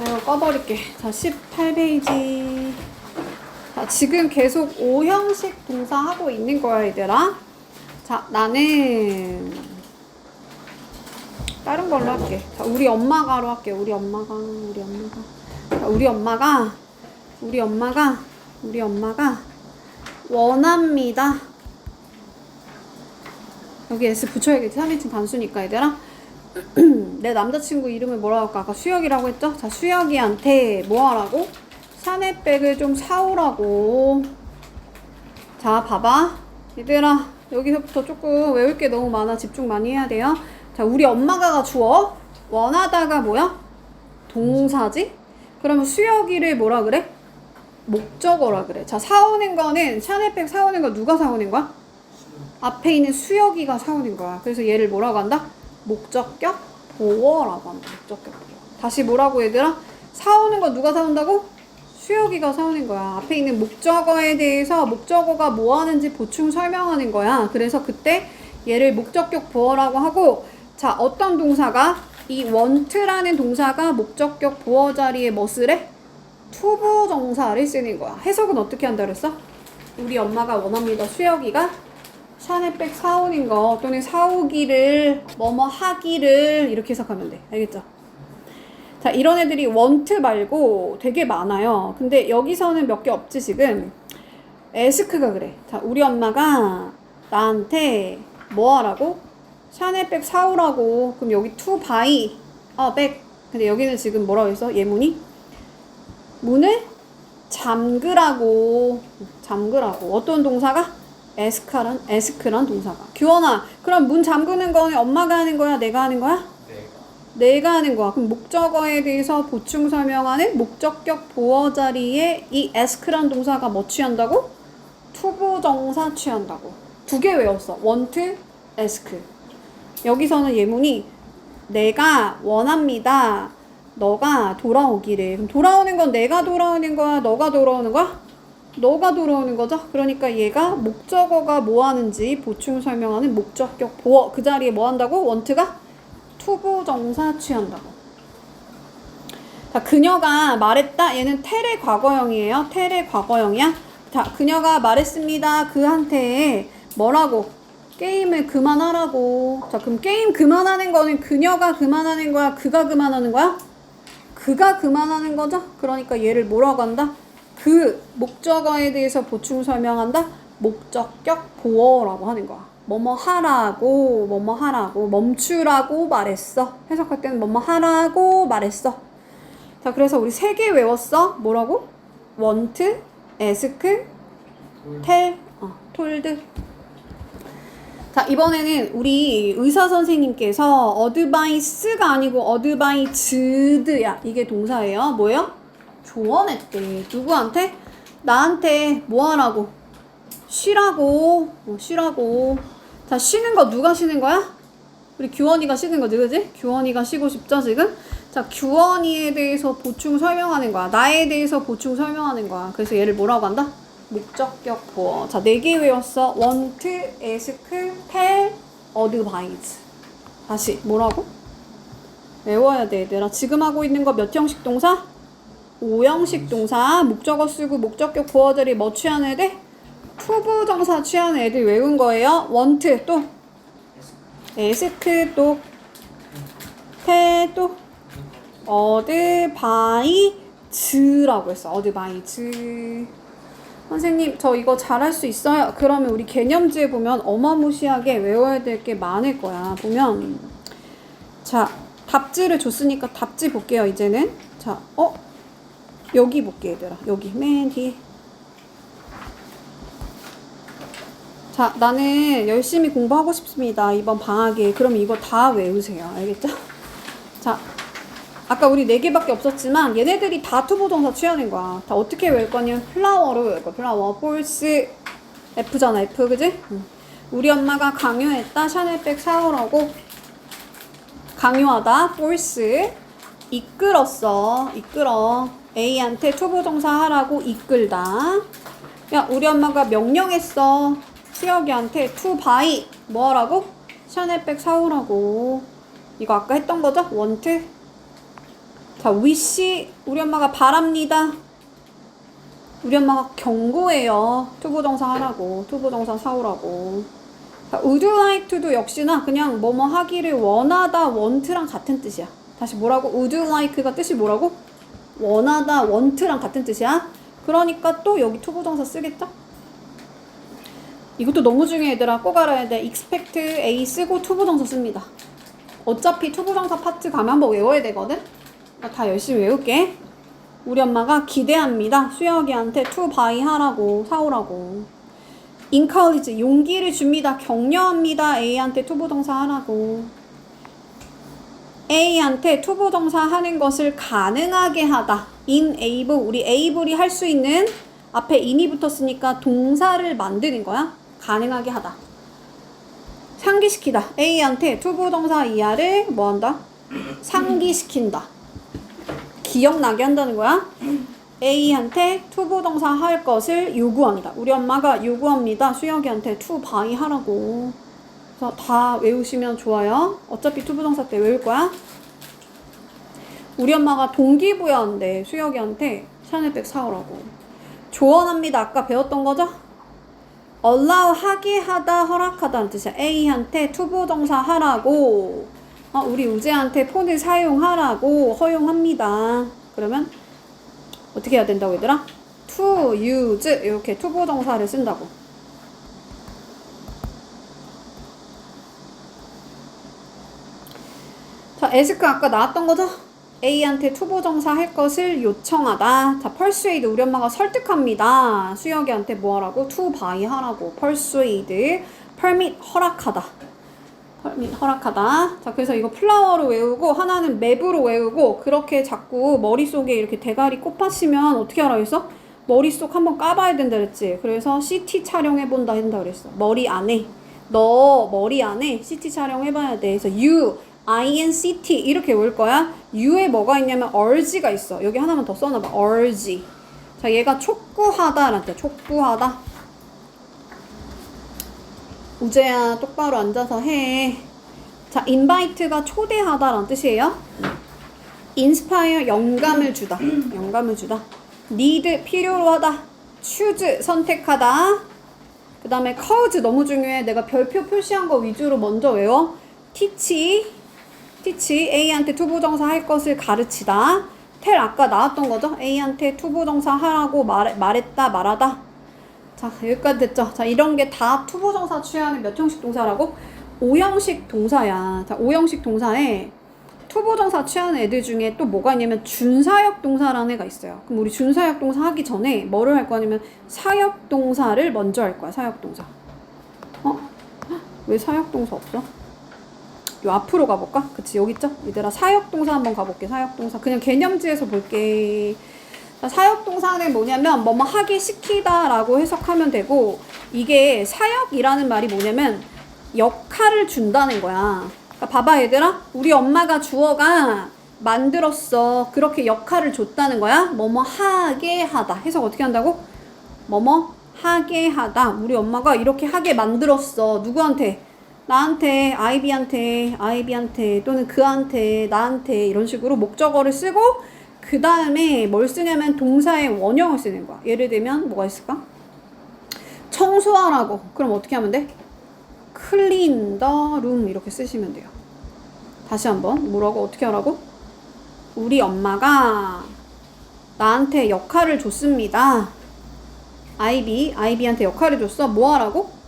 이거 꺼버릴게. 자, 18페이지. 자, 지금 계속 O형식 동사 하고 있는 거야, 얘들아. 자, 나는 다른 걸로 할게. 자, 우리 엄마가로 할게. 우리 엄마가, 우리 엄마가. 자, 우리 엄마가, 우리 엄마가, 우리 엄마가 원합니다. 여기 S 붙여야겠지. 3인칭 단수니까, 얘들아. 내 남자친구 이름을 뭐라고 할까? 아까 수혁이라고 했죠? 자, 수혁이한테 뭐 하라고? 샤넬백을 좀 사오라고. 자, 봐봐. 얘들아, 여기서부터 조금 외울 게 너무 많아. 집중 많이 해야 돼요. 자, 우리 엄마가 주어. 원하다가 뭐야? 동사지? 그러면 수혁이를 뭐라 그래? 목적어라 그래. 자, 사오는 거는 샤넬백 사오는 거 누가 사오는 거야? 앞에 있는 수혁이가 사오는 거야. 그래서 얘를 뭐라고 한다? 목적격 보어라고 한다. 목적격 보어. 다시 뭐라고 얘들아? 사오는 거 누가 사온다고? 수혁이가 사오는 거야. 앞에 있는 목적어에 대해서 목적어가 뭐 하는지 보충 설명하는 거야. 그래서 그때 얘를 목적격 보어라고 하고 자, 어떤 동사가 이 want라는 동사가 목적격 보어 자리에 뭐 쓰래? 투부 정사를 쓰는 거야. 해석은 어떻게 한다 그랬어? 우리 엄마가 원합니다. 수혁이가 샤넬백 사오는 거 또는 사오기를 뭐뭐 하기를 이렇게 해석하면 돼. 알겠죠? 자, 이런 애들이 want 말고 되게 많아요. 근데 여기서는 몇 개 없지 지금. 에스크가 그래. 자, 우리 엄마가 나한테 뭐 하라고? 샤넬백 사오라고. 그럼 여기 to buy 어, 백. 근데 여기는 지금 뭐라고 했어? 예문이? 문을 잠그라고. 잠그라고. 어떤 동사가? 에스크란 에스크란 동사가. 규원아, 그럼 문 잠그는 거는 엄마가 하는 거야? 내가 하는 거야? 내가 하는 거야. 그럼 목적어에 대해서 보충 설명하는 목적격 보어 자리에 이 에스크란 동사가 뭐 취한다고? 투부 정사 취한다고. 두 개 외웠어. want, ask. 여기서는 예문이 내가 원합니다. 너가 돌아오기를. 그럼 돌아오는 건 내가 돌아오는 거야? 너가 돌아오는 거야? 너가 돌아오는 거죠? 그러니까 얘가 목적어가 뭐 하는지 보충 설명하는 목적격 보어. 그 자리에 뭐 한다고? want가? 투부 정사 취한다고. 자, 그녀가 말했다. 얘는 텔의 과거형이에요. 텔의 과거형이야. 자, 그녀가 말했습니다. 그한테 뭐라고? 게임을 그만하라고. 자, 그럼 게임 그만하는 거는 그녀가 그만하는 거야? 그가 그만하는 거야? 그가 그만하는 거죠? 그러니까 얘를 뭐라고 한다? 그 목적어에 대해서 보충 설명한다? 목적격 보어라고 하는 거야. 뭐뭐 하라고, 뭐뭐 하라고, 멈추라고 말했어. 해석할 때는 뭐뭐 하라고 말했어. 자, 그래서 우리 세 개 외웠어. 뭐라고? want, ask, tell, 어, told. 자, 이번에는 우리 의사 선생님께서 advice가 아니고 advised야. 이게 동사예요. 뭐예요? 조언했대. 누구한테? 나한테 뭐 하라고? 쉬라고. 어, 쉬라고. 자, 쉬는 거 누가 쉬는 거야? 우리 규원이가 쉬는 거지, 그지? 규원이가 쉬고 싶죠, 지금? 자, 규원이에 대해서 보충 설명하는 거야. 나에 대해서 보충 설명하는 거야. 그래서 얘를 뭐라고 한다? 목적격 보어. 자, 네 개 외웠어. want, ask, tell, advise. 다시, 뭐라고? 외워야 돼, 얘들아. 지금 하고 있는 거 몇 형식 동사? 5형식 동사. 목적어 쓰고 목적격 보어들이 뭐 취하는 애들? 투부 정사 취하는 애들 외운 거예요. want, 또. ask, 또. tell, 또. advise라고 했어. advise. 선생님, 저 이거 잘할 수 있어요. 그러면 우리 개념지에 보면 어마무시하게 외워야 될 게 많을 거야. 보면, 자, 답지를 줬으니까 답지 볼게요, 이제는. 자, 어? 여기 볼게, 얘들아. 여기, 맨 뒤에. 자, 나는 열심히 공부하고 싶습니다. 이번 방학에. 그럼 이거 다 외우세요. 알겠죠? 자, 아까 우리 네 개밖에 없었지만 얘네들이 다 투부동사 취하는 거야. 다 어떻게 외울 거냐? 플라워로 외울 거야. 플라워. 폴스 F잖아. F. 그지? 응. 우리 엄마가 강요했다. 샤넬백 사오라고. 강요하다. 폴스. 이끌었어. 이끌어. A한테 투부동사 하라고 이끌다. 야, 우리 엄마가 명령했어. 수혁이한테 투 바이. 뭐 하라고? 샤넬백 사오라고. 이거 아까 했던 거죠? 원트. 자, wish 우리 엄마가 바랍니다. 우리 엄마가 경고해요. 투부정사 하라고. 투부정사 사오라고. 자, would you like to도 역시나 그냥 뭐뭐 하기를 원하다, want랑 같은 뜻이야. 다시 뭐라고? would you like가 뜻이 뭐라고? 원하다, want랑 같은 뜻이야. 그러니까 또 여기 투부정사 쓰겠죠? 이것도 너무 중요해 얘들아. 꼭 알아야 돼. expect A 쓰고 투부정사 씁니다. 어차피 투부정사 파트 가면 한번 외워야 되거든? 나다 열심히 외울게. 우리 엄마가 기대합니다. 수혁이한테 투 바이 하라고 사오라고. encourage 용기를 줍니다. 격려합니다. A한테 투부정사 하라고. A한테 투부정사 하는 것을 가능하게 하다. enable 우리 able이 할 수 있는 앞에 in이 붙었으니까 동사를 만드는 거야. 가능하게 하다. 상기시키다. A한테 투부정사 이하를 뭐 한다? 상기시킨다. 기억나게 한다는 거야. A한테 투부정사 할 것을 요구합니다. 우리 엄마가 요구합니다. 수혁이한테 투 바이 하라고. 그래서 다 외우시면 좋아요. 어차피 투부정사 때 외울 거야. 우리 엄마가 동기부여한대. 수혁이한테 샤넬백 사오라고. 조언합니다. 아까 배웠던 거죠? allow 하게 하다 허락하다는 뜻이야. A한테 투부정사 하라고. 어, 우리 우재한테 폰을 사용하라고 허용합니다. 그러면 어떻게 해야 된다고 얘들아? to use 이렇게 투부정사를 쓴다고. 자, 에스크 아까 나왔던 거죠? A한테 투부정사 할 것을 요청하다. 자, persuade 우리 엄마가 설득합니다. 수혁이한테 뭐 하라고? to buy 하라고. persuade, permit 허락하다. permit 허락하다. 자, 그래서 이거 플라워로 외우고 하나는 맵으로 외우고 그렇게 자꾸 머릿속에 이렇게 대가리 꼽아치면 어떻게 하라 그랬어? 머릿속 한번 까봐야 된다 그랬지. 그래서 CT 촬영해 본다 한다 그랬어. 머리 안에. 너 머리 안에 CT 촬영해 봐야 돼. 그래서 you INCT 이렇게 외울 거야. U에 뭐가 있냐면 urge가 있어. 여기 하나만 더 써놔봐. urge. 자, 얘가 촉구하다라는 뜻. 촉구하다. 우재야, 똑바로 앉아서 해. 자, invite가 초대하다라는 뜻이에요. inspire 영감을 주다. 영감을 주다. need 필요로 하다. choose 선택하다. 그 다음에 cause 너무 중요해. 내가 별표 표시한 거 위주로 먼저 외워. teach teach A한테 투부정사 할 것을 가르치다. 텔 아까 나왔던 거죠? A한테 투부정사 하라고 말, 말했다 말하다. 자 여기까지 됐죠? 자 이런 게 다 투부정사 취하는 몇 형식 동사라고? 5형식 동사야. 자 5형식 동사에 투부정사 취하는 애들 중에 또 뭐가 있냐면 준사역 동사라는 애가 있어요. 그럼 우리 준사역 동사 하기 전에 뭐를 할 거냐면 사역 동사를 먼저 할 거야. 사역 동사. 어? 헉, 왜 사역 동사 없어? 요 앞으로 가볼까? 그치 여기 있죠? 얘들아 사역동사 한번 가볼게 사역동사. 그냥 개념지에서 볼게. 자, 사역동사는 뭐냐면 뭐뭐 하기 시키다 라고 해석하면 되고 이게 사역이라는 말이 뭐냐면 역할을 준다는 거야. 그러니까 봐봐 얘들아. 우리 엄마가 주어가 만들었어. 그렇게 역할을 줬다는 거야. 뭐뭐 하게 하다. 해석 어떻게 한다고? 뭐뭐 하게 하다. 우리 엄마가 이렇게 하게 만들었어. 누구한테? 나한테, 아이비한테, 아이비한테, 또는 그한테, 나한테 이런 식으로 목적어를 쓰고 그 다음에 뭘 쓰냐면 동사의 원형을 쓰는 거야. 예를 들면 뭐가 있을까? 청소하라고. 그럼 어떻게 하면 돼? clean the room 이렇게 쓰시면 돼요. 다시 한번 뭐라고 어떻게 하라고? 우리 엄마가 나한테 역할을 줬습니다. 아이비, 아이비한테 역할을 줬어. 뭐 하라고?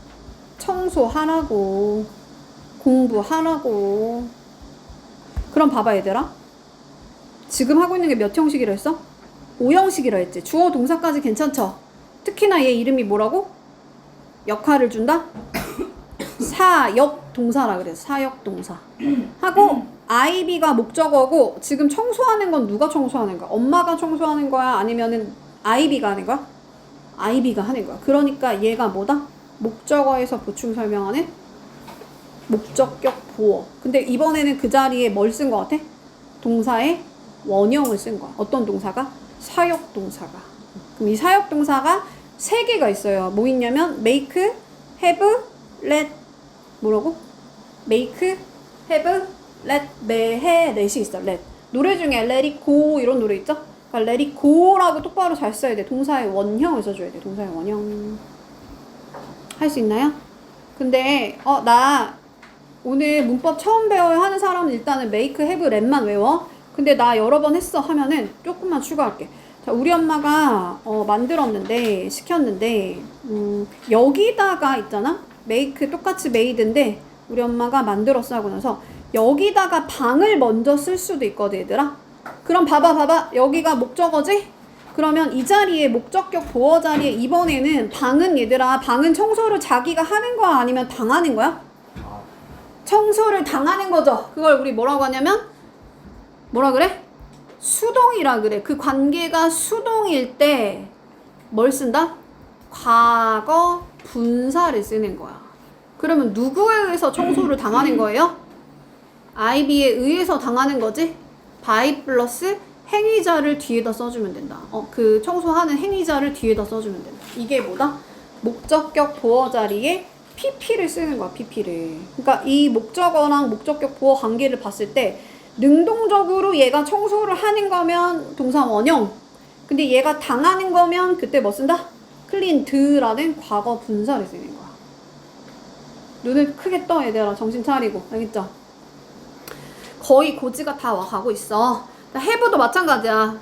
청소하라고 공부하라고 그럼 봐봐 얘들아 지금 하고 있는 게 몇 형식이라 했어? 5형식이라 했지 주어 동사까지 괜찮죠? 특히나 얘 이름이 뭐라고? 역할을 준다? 사역 동사라 그래서 사역 동사 하고 아이비가 목적어고 지금 청소하는 건 누가 청소하는 거야? 엄마가 청소하는 거야? 아니면은 아이비가 하는 거야? 아이비가 하는 거야 그러니까 얘가 뭐다? 목적어에서 보충 설명하는 목적격 보어. 근데 이번에는 그 자리에 뭘 쓴 것 같아? 동사의 원형을 쓴 거야. 어떤 동사가? 사역 동사가. 그럼 이 사역 동사가 세 개가 있어요. 뭐 있냐면 make, have, let 뭐라고? make, have, let 매해 넷이 있어. let 노래 중에 let it go 이런 노래 있죠? 그러니까 let it go라고 똑바로 잘 써야 돼. 동사의 원형을 써줘야 돼. 동사의 원형. 할 수 있나요? 근데 어 나 오늘 문법 처음 배워야 하는 사람은 일단은 make, have, let만 외워. 근데 나 여러 번 했어 하면은 조금만 추가할게. 자, 우리 엄마가 어, 만들었는데 시켰는데 음, 여기다가 있잖아. make 똑같이 made인데 우리 엄마가 만들었어 하고 나서 여기다가 방을 먼저 쓸 수도 있거든 얘들아. 그럼 봐봐 봐봐 여기가 목적어지? 그러면 이 자리에 목적격 보어 자리에 이번에는 방은 얘들아 방은 청소를 자기가 하는 거야 아니면 당하는 거야? 청소를 당하는 거죠. 그걸 우리 뭐라고 하냐면 뭐라 그래? 수동이라 그래. 그 관계가 수동일 때 뭘 쓴다? 과거 분사를 쓰는 거야. 그러면 누구에 의해서 청소를 당하는 거예요? 아이비에 의해서 당하는 거지? 바이 플러스 행위자를 뒤에다 써주면 된다. 어, 그 청소하는 행위자를 뒤에다 써주면 된다. 이게 뭐다? 목적격 보어 자리에 PP를 쓰는 거야, PP를. 그러니까 이 목적어랑 목적격 보어 관계를 봤을 때 능동적으로 얘가 청소를 하는 거면 동사 원형. 근데 얘가 당하는 거면 그때 뭐 쓴다? 클린드라는 과거 분사를 쓰는 거야. 눈을 크게 떠 얘들아 정신 차리고 알겠죠? 거의 고지가 다 와가고 있어. 해부도 마찬가지야.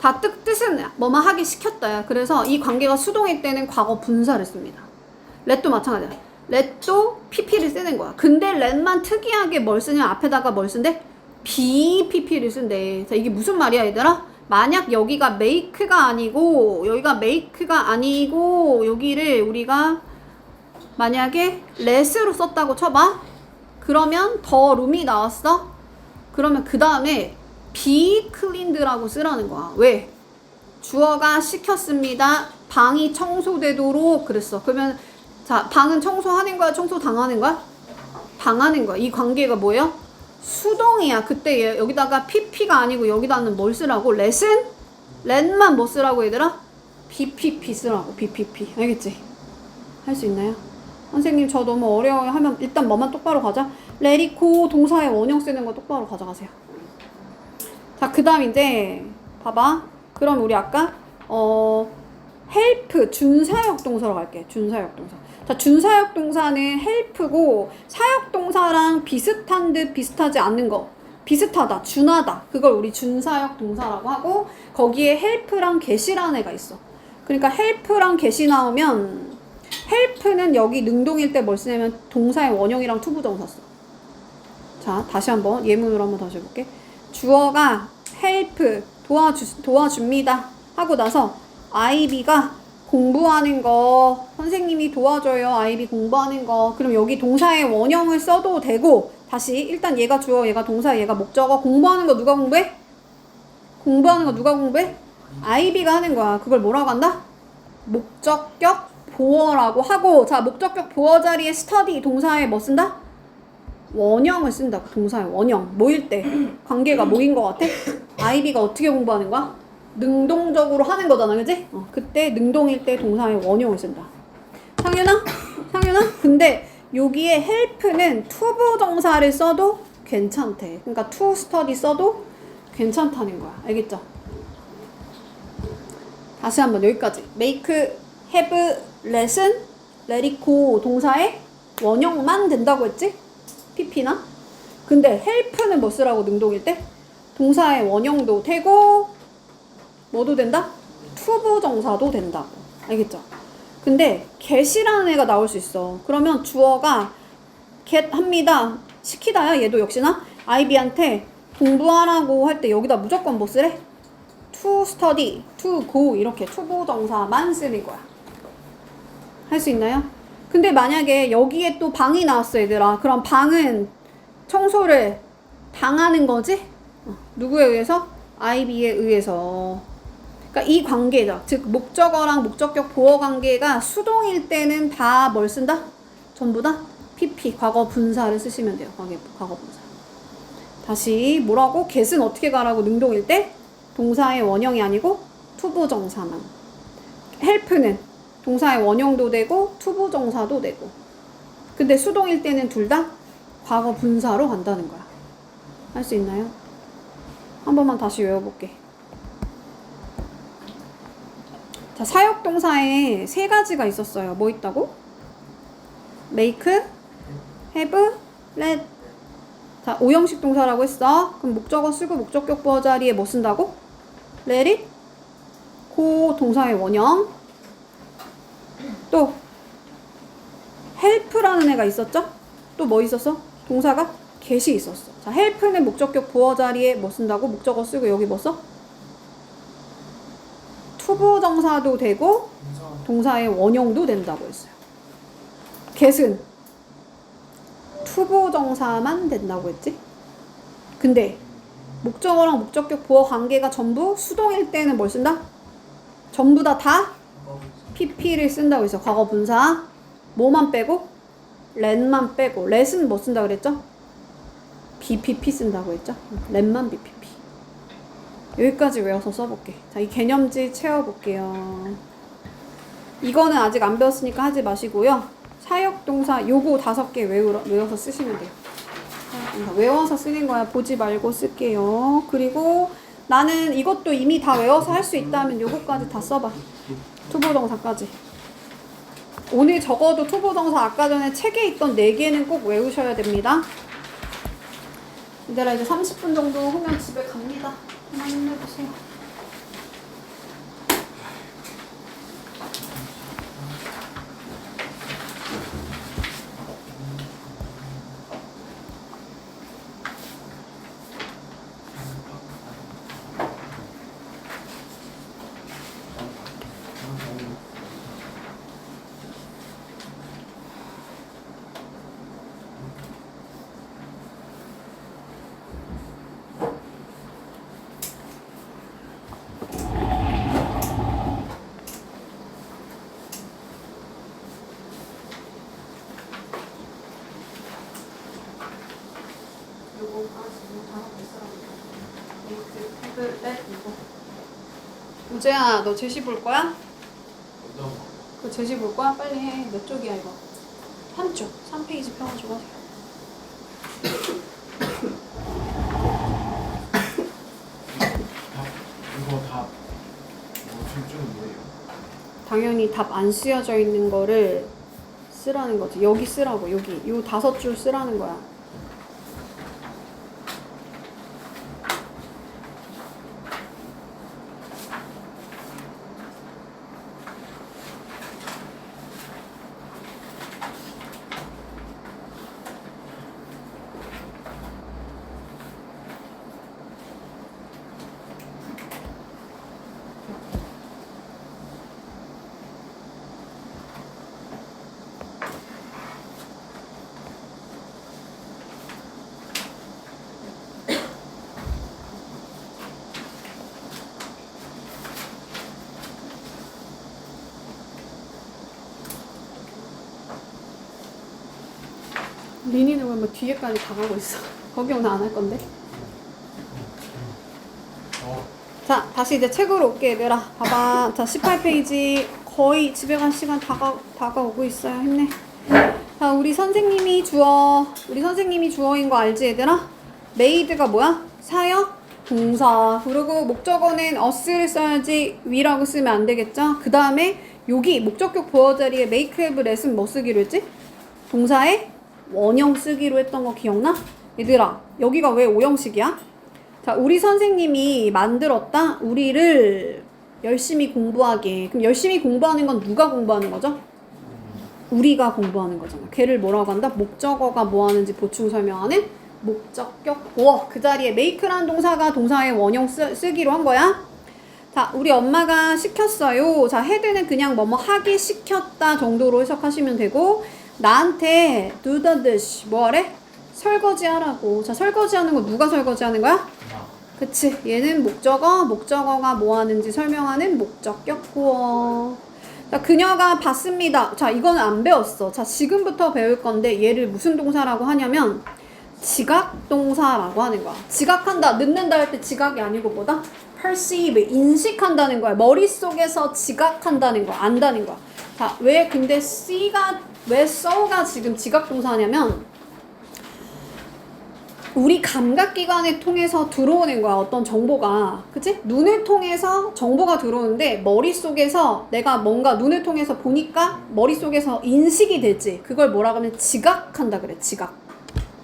다 뜻, 뜻은 뭐만 하기 시켰다야. 그래서 이 관계가 수동일 때는 과거 분사를 씁니다. 렛도 마찬가지야. 렛도 PP를 쓰는 거야. 근데 렛만 특이하게 뭘 쓰냐? 앞에다가 뭘 쓴대? BPP를 쓴대. 자, 이게 무슨 말이야, 얘들아? 만약 여기가 make가 아니고, 여기가 make가 아니고, 여기를 우리가 만약에 let으로 썼다고 쳐봐. 그러면 더 룸이 나왔어? 그러면 그 다음에 be cleaned라고 쓰라는 거야. 왜? 주어가 시켰습니다. 방이 청소되도록 그랬어. 그러면 자 방은 청소하는 거야? 청소 당하는 거야? 당하는 거야. 이 관계가 뭐예요? 수동이야. 그때 얘- 여기다가 pp가 아니고 여기다는 뭘 쓰라고? let은 let만 뭐 쓰라고 얘들아? bpp 쓰라고. bpp 알겠지? 할 수 있나요? 선생님 저 너무 어려워요 하면 일단 뭐만 똑바로 가자. 레리코 동사의 원형 쓰는 거 똑바로 가져가세요. 자, 그 다음 이제 봐봐. 그럼 우리 아까 어 help 준사역 동사로 갈게. 준사역 동사. 자, 준사역 동사는 help고 사역 동사랑 비슷한 듯 비슷하지 않는 거. 비슷하다, 준하다. 그걸 우리 준사역 동사라고 하고 거기에 help랑 get이라는 애가 있어. 그러니까 help랑 get이 나오면 help는 여기 능동일 때 뭘 쓰냐면 동사의 원형이랑 투부정사 써. 자, 다시 한번 예문으로 한번 다시 해볼게. 주어가 help 도와주 도와줍니다 하고 나서 아이비가 공부하는 거 선생님이 도와줘요 아이비 공부하는 거 그럼 여기 동사의 원형을 써도 되고 다시 일단 얘가 주어 얘가 동사 얘가 목적어 공부하는 거 누가 공부해? 공부하는 거 누가 공부해? 아이비가 하는 거야 그걸 뭐라고 한다? 목적격 보어라고 하고 자 목적격 보어 자리에 study 동사에 뭐 쓴다? 원형을 쓴다고 동사의 원형 모일 때 관계가 모인 것 같아? 아이비가 어떻게 공부하는 거야? 능동적으로 하는 거잖아 그지? 어, 그때 능동일 때 동사의 원형을 쓴다 상윤아? 상윤아? 근데 여기에 help는 투부 정사를 써도 괜찮대 그러니까 to study 써도 괜찮다는 거야 알겠죠? 다시 한번 여기까지 make, have, let은 let it go 동사의 원형만 된다고 했지? Pp나? 근데 help는 뭐 쓰라고 능동일 때? 동사의 원형도 되고 뭐도 된다? 투부 정사도 된다고 알겠죠? 근데 get이라는 애가 나올 수 있어 그러면 주어가 get 합니다 시키다야 얘도 역시나 아이비한테 공부하라고 할 때 여기다 무조건 뭐 쓰래? to study, to go 이렇게 투부 정사만 쓰는 거야 할 수 있나요? 근데 만약에 여기에 또 방이 나왔어 얘들아 그럼 방은 청소를 당하는 거지? 어, 누구에 의해서? 아이비에 의해서 그러니까 이 관계죠 즉 목적어랑 목적격 보어 관계가 수동일 때는 다 뭘 쓴다? 전부 다 PP 과거 분사를 쓰시면 돼요 과거, 과거 분사 다시 뭐라고? get은 어떻게 가라고 능동일 때? 동사의 원형이 아니고 투부 정사만 help는 동사의 원형도 되고 투부 정사도 되고 근데 수동일 때는 둘 다 과거 분사로 간다는 거야 할 수 있나요? 한 번만 다시 외워볼게. 자, 사역동사에 세 가지가 있었어요. 뭐 있다고? make, have, let. 자, 오형식 동사라고 했어. 그럼 목적어 쓰고 목적격 보어 자리에 뭐 쓴다고? let it, 고 동사의 원형. 또 help라는 애가 있었죠? 또 뭐 있었어? 동사가 get이 있었어. 자, help는 목적격 보어 자리에 뭐 쓴다고? 목적어 쓰고 여기 뭐 써? 투부 정사도 되고 동사 동사의 원형도 된다고 했어요. get은 투부 정사만 된다고 했지? 근데 목적어랑 목적격 보어 관계가 전부 수동일 때는 뭘 쓴다? 전부 다 다 pp를 쓴다고 했어. 과거 분사. 뭐만 빼고? 렛만 빼고. 렛은 뭐 쓴다 그랬죠? bpp 쓴다고 했죠? 렛만 bpp. 여기까지 외워서 써볼게. 자, 이 개념지 채워볼게요. 이거는 아직 안 배웠으니까 하지 마시고요. 사역동사 요거 다섯 개 외워서 쓰시면 돼요. 외워서 쓰는 거야. 보지 말고 쓸게요. 그리고 나는 이것도 이미 다 외워서 할 수 있다면 요거까지 다 써봐. 투보동사까지. 오늘 적어도 투보동사 아까 전에 책에 있던 네 개는 꼭 외우셔야 됩니다. 이제 30분 정도 후면 집에 갑니다. 그만 힘내보세요. 우재야, 너 제시 볼 거야? 그 제시 볼 거야? 빨리 해. 몇 쪽이야 이거? 한 쪽. 3페이지 펴가지고 하세요. 답 이거 답 뭐 줄줄은 뭐예요? 당연히 답 안 쓰여져 있는 거를 쓰라는 거지. 여기 쓰라고. 여기. 요 다섯 줄 쓰라는 거야. 리니는 왜뭐 뒤에까지 다 가고 있어? 거기 오늘 안할 건데. 어 자, 다시 이제 책으로 올게, 얘들아. 봐봐. 자, 18페이지. 거의 집에 갈 시간 다가, 다가오고 있어요. 힘내. 자, 우리 선생님이 주어, 우리 선생님이 주어인 거 알지, 얘들아? 메이드가 뭐야? 사역? 동사. 그리고 목적어는 us를 써야지 위라고 쓰면 안 되겠죠? 그 다음에 여기 목적격 보어 자리에 make, have, let은 뭐 쓰기로 했지? 동사에 원형 쓰기로 했던 거 기억나? 얘들아, 여기가 왜 오형식이야? 자, 우리 선생님이 만들었다? 우리를 열심히 공부하게. 그럼 열심히 공부하는 건 누가 공부하는 거죠? 우리가 공부하는 거잖아. 걔를 뭐라고 한다? 목적어가 뭐 하는지 보충 설명하는 목적격 보어. 그 자리에 make라는 동사가 동사의 원형 쓰, 쓰기로 한 거야. 자, 우리 엄마가 시켰어요. 자, 헤드는 그냥 뭐뭐 하기 시켰다 정도로 해석하시면 되고, 나한테 do the dish. 뭐래? 설거지 하라고. 자, 설거지 하는 거 누가 설거지 하는 거야? 나 그치. 얘는 목적어, 목적어가 뭐 하는지 설명하는 목적격 보어. 자, 그녀가 봤습니다. 자, 이거는 안 배웠어. 자, 지금부터 배울 건데 얘를 무슨 동사라고 하냐면 지각 동사라고 하는 거야. 지각한다, 늦는다 할 때 지각이 아니고 뭐다? perceive, 인식한다는 거야. 머릿속에서 지각한다는 거야. 안다는 거야. 자, 왜 근데 C가, 왜 so가 지금 지각 동사냐면 우리 감각기관을 통해서 들어오는 거야 어떤 정보가. 그치? 눈을 통해서 정보가 들어오는데 머릿속에서 내가 뭔가 눈을 통해서 보니까 머릿속에서 인식이 되지. 그걸 뭐라고 하면 지각한다 그래 지각.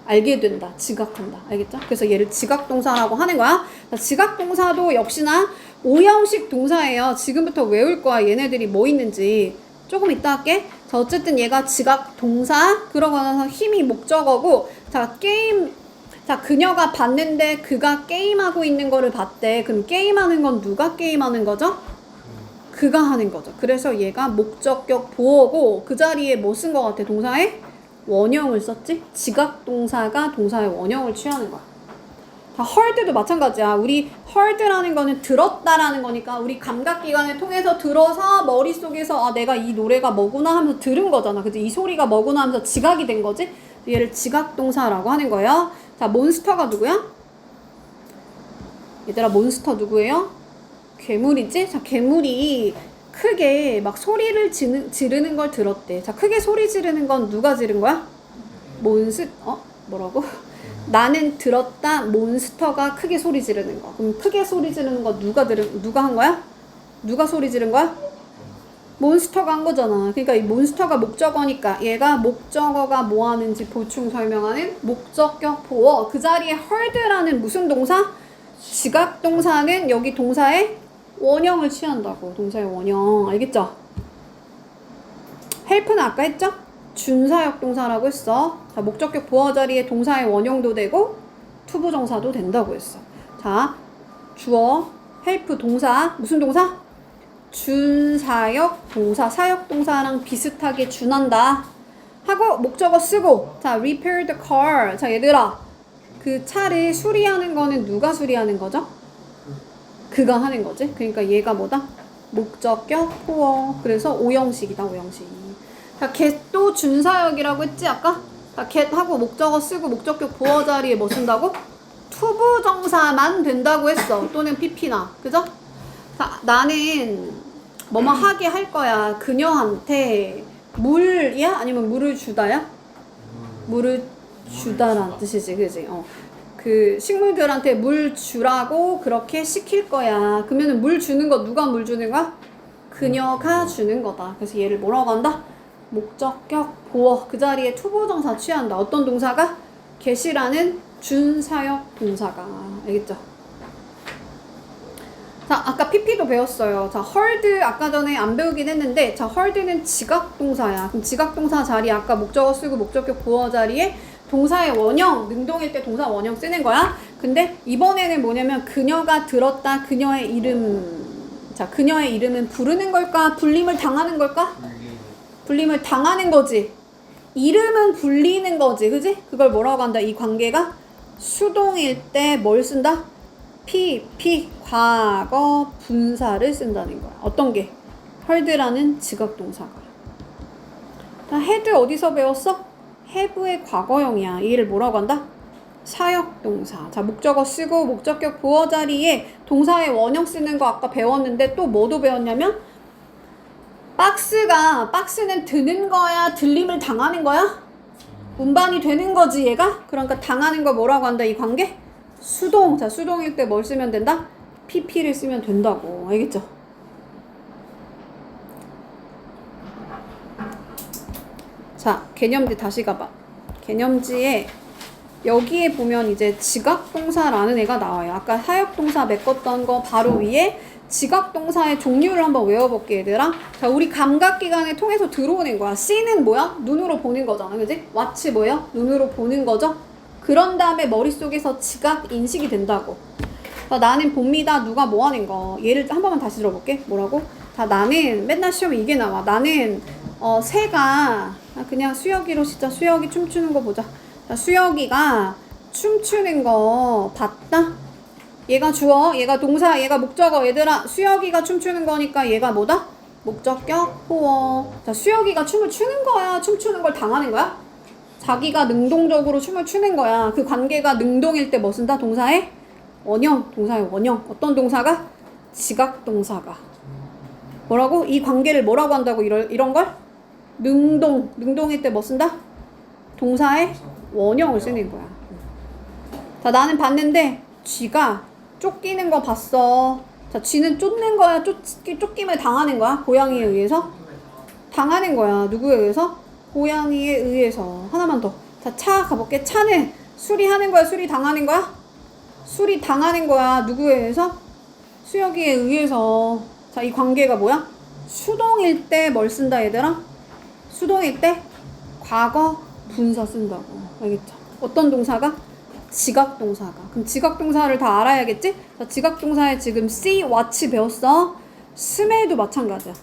알게 된다 지각한다. 알겠죠? 그래서 얘를 지각동사라고 하는 거야. 자, 지각동사도 역시나 오형식 동사예요. 지금부터 외울 거야 얘네들이 뭐 있는지. 조금 이따 할게 자 어쨌든 얘가 지각 동사 그러고 나서 힘이 목적어고 자 게임 자, 그녀가 봤는데 그가 게임하고 있는 거를 봤대. 그럼 게임하는 건 누가 게임하는 거죠? 그가 하는 거죠. 그래서 얘가 목적격 보어고 그 자리에 뭐 쓴 거 같아? 동사에 원형을 썼지? 지각 동사가 동사의 원형을 취하는 거야. 자, heard도 마찬가지야. 우리 heard라는 거는 들었다라는 거니까 우리 감각 기관을 통해서 들어서 머릿속에서 아, 내가 이 노래가 뭐구나 하면서 들은 거잖아. 그지? 이 소리가 뭐구나 하면서 지각이 된 거지? 얘를 지각 동사라고 하는 거예요. 자, 몬스터가 누구야? 얘들아, 몬스터 누구예요? 괴물이지? 자, 괴물이 크게 막 소리를 지르, 지르는 걸 들었대. 자, 크게 소리 지르는 건 누가 지른 거야? 몬스, 어? 뭐라고? 나는 들었다 몬스터가 크게 소리 지르는 거. 그럼 크게 소리 지르는 거 누가 들은 누가 한 거야? 누가 소리 지른 거야? 몬스터가 한 거잖아. 그러니까 이 몬스터가 목적어니까 얘가 목적어가 뭐 하는지 보충 설명하는 목적격 보어. 그 자리에 heard라는 무슨 동사? 지각 동사는 여기 동사의 원형을 취한다고. 동사의 원형. 알겠죠? 헬프는 아까 했죠? 준사역 동사라고 했어. 자, 목적격 보어 자리에 동사의 원형도 되고 투부정사도 된다고 했어. 자, 주어, 헬프 동사, 무슨 동사? 준사역 동사, 사역 동사랑 비슷하게 준한다. 하고 목적어 쓰고 자, repair the car. 자, 얘들아. 그 차를 수리하는 거는 누가 수리하는 거죠? 그가 하는 거지. 그러니까 얘가 뭐다? 목적격 포어. 그래서 오형식이다, 오형식. 자, get도 준사역이라고 했지, 아까? 자, get하고 목적어 쓰고 목적격 보어 자리에 뭐 쓴다고? 투부 정사만 된다고 했어. 또는 pp나. 그죠? 자, 나는 뭐뭐 하게 할 거야. 그녀한테 물이야? 아니면 물을 주다야? 물을 주다란 뜻이지, 그지? 어. 그 식물들한테 물 주라고 그렇게 시킬 거야. 그러면은 물 주는 거 누가 물 주는 거야? 그녀가 주는 거다. 그래서 얘를 뭐라고 한다? 목적격 보어 그 자리에 투부정사 취한다. 어떤 동사가? get이라는 준사역 동사가 알겠죠? 자, 아까 PP도 배웠어요. 자, heard 아까 전에 안 배우긴 했는데, 자, heard는 지각 동사야. 그럼 지각 동사 자리 아까 목적어 쓰고 목적격 보어 자리에 동사의 원형, 능동일 때 동사 원형 쓰는 거야. 근데 이번에는 뭐냐면 그녀가 들었다 그녀의 이름. 자, 그녀의 이름은 부르는 걸까? 불림을 당하는 걸까? 불림을 당하는 거지. 이름은 불리는 거지. 그지? 그걸 뭐라고 한다? 이 관계가 수동일 때 뭘 쓴다? 피, 피, 과거, 분사를 쓴다는 거야. 어떤 게? 헐드라는 지각동사가. 자, 헤드 어디서 배웠어? 해부의 과거형이야. 이 얘를 뭐라고 한다? 사역동사. 자, 목적어 쓰고 목적격 보어 자리에 동사의 원형 쓰는 거 아까 배웠는데 또 뭐도 배웠냐면 박스가 박스는 드는 거야? 들림을 당하는 거야? 운반이 되는 거지 얘가? 그러니까 당하는 거 뭐라고 한다 이 관계? 수동. 자, 수동일 때 뭘 쓰면 된다? PP를 쓰면 된다고. 알겠죠? 자, 개념지 다시 가봐. 개념지에 여기에 보면 이제 지각동사라는 애가 나와요. 아까 사역동사 메꿨던 거 바로 위에 지각 동사의 종류를 한번 외워볼게 얘들아. 자, 우리 감각기관을 통해서 들어오는 거야. C는 뭐야? 눈으로 보는 거잖아. 그지? 왓치 뭐야? 눈으로 보는 거죠? 그런 다음에 머릿속에서 지각 인식이 된다고. 자, 나는 봅니다. 누가 뭐 하는 거. 예를 한 번만 다시 들어볼게. 뭐라고? 자, 나는 맨날 시험에 이게 나와. 나는 어, 새가 아, 그냥 수혁이로 진짜 수혁이 춤추는 거 보자. 자, 수혁이가 춤추는 거 봤다? 얘가 주어, 얘가 동사, 얘가 목적어. 얘들아, 수혁이가 춤추는 거니까 얘가 뭐다? 목적격, 호어. 자, 수혁이가 춤을 추는 거야? 춤추는 걸 당하는 거야? 자기가 능동적으로 춤을 추는 거야. 그 관계가 능동일 때 뭐 쓴다? 동사의 원형, 동사의 원형. 어떤 동사가? 지각 동사가. 뭐라고? 이 관계를 뭐라고 한다고 이런 이런 걸? 능동. 능동일 때 뭐 쓴다? 동사의 원형을 쓰는 거야. 자, 나는 봤는데 쥐가 쫓기는 거 봤어. 자, 쥐는 쫓는 거야? 쫓기, 쫓김을 당하는 거야? 고양이에 의해서? 당하는 거야. 누구에 의해서? 고양이에 의해서. 하나만 더. 자, 차 가볼게. 차는 수리하는 거야? 수리 당하는 거야? 수리 당하는 거야. 누구에 의해서? 수혁이에 의해서. 자, 이 관계가 뭐야? 수동일 때 뭘 쓴다, 얘들아? 수동일 때 과거 분사 쓴다고. 알겠죠? 어떤 동사가? 지각 동사가. 그럼 지각 동사를 다 알아야겠지? 자, 지각 동사에 지금 see, watch 배웠어. 스멜도 마찬가지야.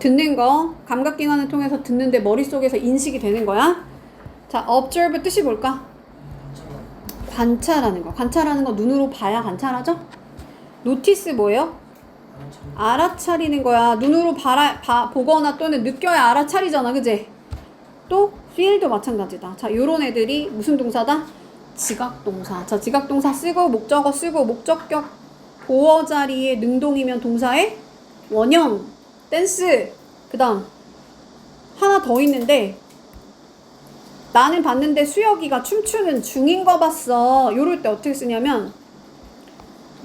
듣는 거, 감각기관을 통해서 듣는데 머릿속에서 인식이 되는 거야. 자, observe 뜻이 뭘까? 관찰하는 거. 관찰하는 거 눈으로 봐야 관찰하죠? 노티스 뭐예요? 알아차리는 거야. 눈으로 봐라, 봐, 보거나 또는 느껴야 알아차리잖아. 그지? 또 feel도 마찬가지다. 자, 요런 애들이 무슨 동사다? 지각동사. 자, 지각동사 쓰고 목적어 쓰고 목적격 보어 자리에 능동이면 동사의 원형, 댄스. 그다음 하나 더 있는데 나는 봤는데 수혁이가 춤추는 중인 거 봤어. 요럴 때 어떻게 쓰냐면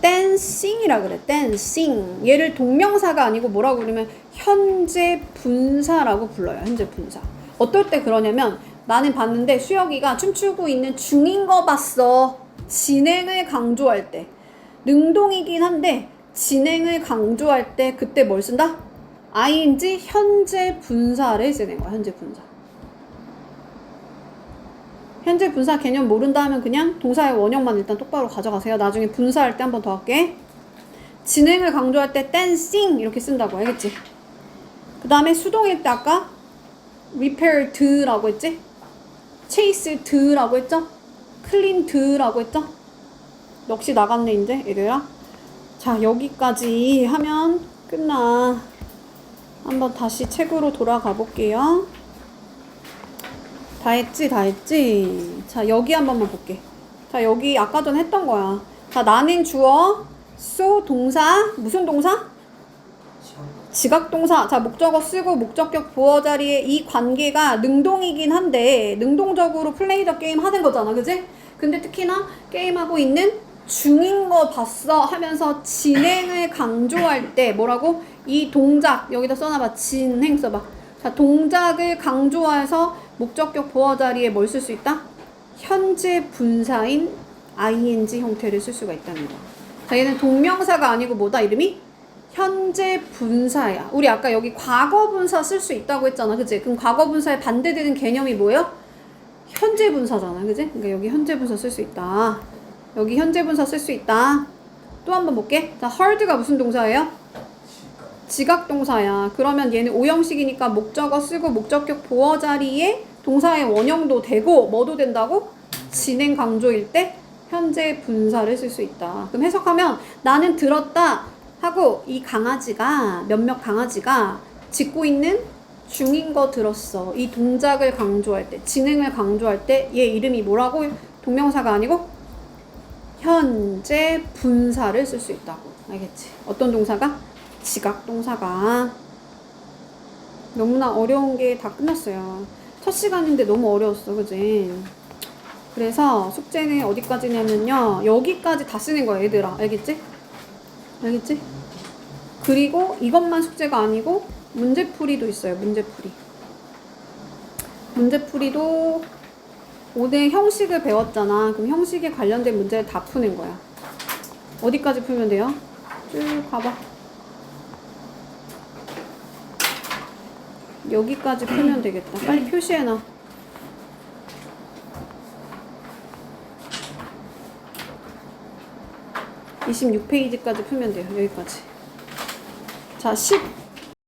댄싱이라 그래. 댄싱. 얘를 동명사가 아니고 뭐라고 그러면 현재 분사라고 불러요. 현재 분사. 어떨 때 그러냐면 나는 봤는데 수혁이가 춤추고 있는 중인 거 봤어. 진행을 강조할 때. 능동이긴 한데 진행을 강조할 때 그때 뭘 쓴다? ing 현재 분사를 쓰는 거야. 현재 분사. 현재 분사 개념 모른다 하면 그냥 동사의 원형만 일단 똑바로 가져가세요. 나중에 분사할 때 한 번 더 할게. 진행을 강조할 때 dancing 이렇게 쓴다고 알겠지? 그 다음에 수동일 때 아까 repair do라고 했지? chase do라고 했죠? clean do라고 했죠? 역시 나갔네 이제 얘들아. 자 여기까지 하면 끝나. 한번 다시 책으로 돌아가 볼게요. 다 했지, 다 했지. 자, 여기 한 번만 볼게. 자, 여기 아까 전에 했던 거야. 자, 나는 주어, so 동사, 무슨 동사? 지각 동사. 자, 목적어 쓰고 목적격 부어 자리에 이 관계가 능동이긴 한데 능동적으로 플레이 더 게임 하는 거잖아. 그지? 근데 특히나 게임하고 있는 중인 거 봤어 하면서 진행을 강조할 때 뭐라고? 이 동작 여기다 써놔봐. 진행 써봐. 자, 동작을 강조해서 목적격 보어 자리에 뭘 쓸 수 있다? 현재 분사인 ing 형태를 쓸 수가 있다는 거야. 자, 얘는 동명사가 아니고 뭐다? 이름이? 현재 분사야. 우리 아까 여기 과거 분사 쓸 수 있다고 했잖아. 그치? 그럼 과거 분사에 반대되는 개념이 뭐예요? 현재 분사잖아. 그치? 그러니까 여기 현재 분사 쓸 수 있다. 여기 현재 분사 쓸 수 있다. 또 한번 볼게. 자, hard가 무슨 동사예요? 지각 동사야. 그러면 얘는 오형식이니까 목적어 쓰고 목적격 보어 자리에 동사의 원형도 되고 뭐도 된다고? 진행 강조일 때 현재 분사를 쓸 수 있다. 그럼 해석하면 나는 들었다 하고 이 강아지가 몇몇 강아지가 짖고 있는 중인 거 들었어. 이 동작을 강조할 때, 진행을 강조할 때 얘 이름이 뭐라고? 동명사가 아니고 현재 분사를 쓸 수 있다고. 알겠지? 어떤 동사가? 지각 동사가 너무나 어려운 게 다 끝났어요. 첫 시간인데 너무 어려웠어, 그지? 그래서 숙제는 어디까지냐면요. 여기까지 다 쓰는 거야, 얘들아. 알겠지? 알겠지? 그리고 이것만 숙제가 아니고 문제풀이도 있어요, 문제풀이. 문제풀이도 오늘 형식을 배웠잖아. 그럼 형식에 관련된 문제를 다 푸는 거야. 어디까지 풀면 돼요? 쭉 가봐. 여기까지 풀면 되겠다. 빨리 표시해놔. (26페이지까지) 풀면 돼요. 여기까지. 자 (10)